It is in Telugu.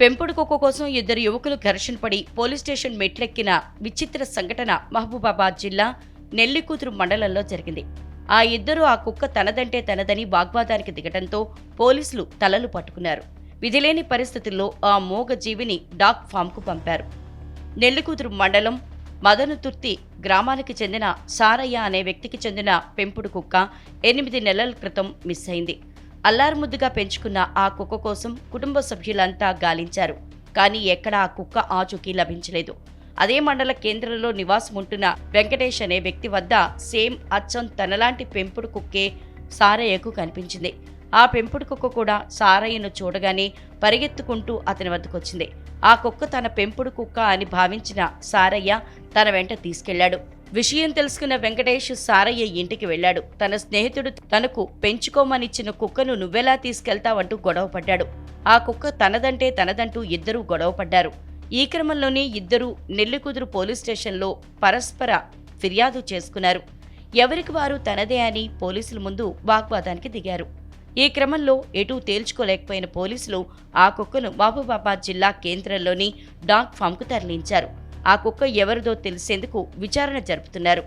పెంపుడు కుక్క కోసం ఇద్దరు యువకులు ఘర్షణ పడి పోలీస్ స్టేషన్ మెట్లెక్కిన విచిత్ర సంఘటన మహబూబాబాద్ జిల్లా నెల్లికూతురు మండలంలో జరిగింది. ఆ ఇద్దరు ఆ కుక్క తనదంటే తనదని వాగ్వాదానికి దిగటంతో పోలీసులు తలలు పట్టుకున్నారు. విధిలేని పరిస్థితుల్లో ఆ మూగ జీవిని డాగ్ ఫామ్కు పంపారు. నెల్లికూతురు మండలం మదనుతుర్తి గ్రామానికి చెందిన సారయ్య అనే వ్యక్తికి చెందిన పెంపుడు కుక్క ఎనిమిది నెలల క్రితం మిస్ అయింది. అల్లారుముద్దుగా పెంచుకున్న ఆ కుక్క కోసం కుటుంబ సభ్యులంతా గాలించారు. కానీ ఎక్కడా ఆ కుక్క ఆచూకీ లభించలేదు. అదే మండల కేంద్రంలో నివాసం ఉంటున్న వెంకటేష్ అనే వ్యక్తి వద్ద సేమ్ అచ్చం తనలాంటి పెంపుడు కుక్కే సారయ్యకు కనిపించింది. ఆ పెంపుడు కుక్క కూడా సారయ్యను చూడగానే పరిగెత్తుకుంటూ అతని వద్దకొచ్చింది. ఆ కుక్క తన పెంపుడు కుక్క అని భావించిన సారయ్య తన వెంట తీసుకెళ్ళాడు. విషయం తెలుసుకున్న వెంకటేష్ సారయ్య ఇంటికి వెళ్ళాడు. తన స్నేహితుడు తనకు పెంచుకోమనిచ్చిన కుక్కను నువ్వెలా తీసుకెళ్తావంటూ గొడవ పడ్డాడు. ఆ కుక్క తనదంటే తనదంటూ ఇద్దరూ గొడవ పడ్డారు. ఈ క్రమంలోనే ఇద్దరూ నెల్లికుదురు పోలీస్ స్టేషన్లో పరస్పర ఫిర్యాదు చేసుకున్నారు. ఎవరికి వారు తనదే అని పోలీసుల ముందు వాగ్వాదానికి దిగారు. ఈ క్రమంలో ఎటూ తేల్చుకోలేకపోయిన పోలీసులు ఆ కుక్కను మహబూబాబాద్ జిల్లా కేంద్రంలోని డాగ్ ఫామ్కు తరలించారు. ఆ కుక్క ఎవరిదో తెలిసేందుకు విచారణ జరుపుతున్నారు.